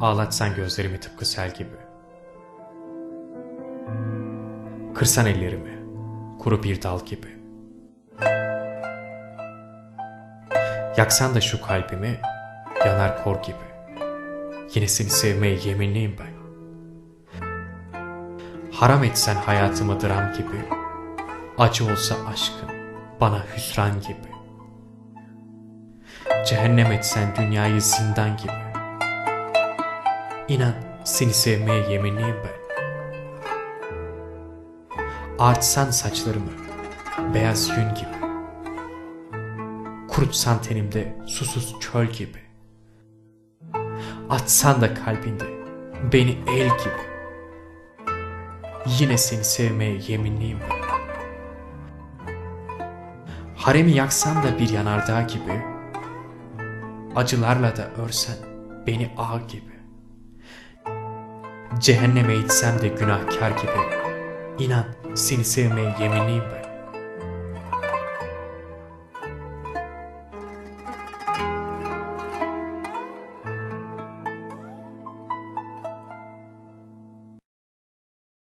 Ağlatsan gözlerimi tıpkı sel gibi. Kırsan ellerimi, kuru bir dal gibi. Yaksan da şu kalbimi, yanar kor gibi. Yine seni sevmeye yeminliyim ben. Haram etsen hayatımı dram gibi, acı olsa aşkın bana hüsran gibi. Cehennem etsen dünyayı zindan gibi. İnan seni sevmeye yeminliyim ben. Artsan saçlarımı beyaz yün gibi. Kurutsan tenimde susuz çöl gibi. Atsan da kalbinde beni el gibi. Yine seni sevmeye yeminliyim ben. Haremi yaksan da bir yanardağ gibi. Acılarla da örsen beni ağ gibi. Cehenneme itsem de günahkar gibi. İnan seni sevmeye yeminliyim ben.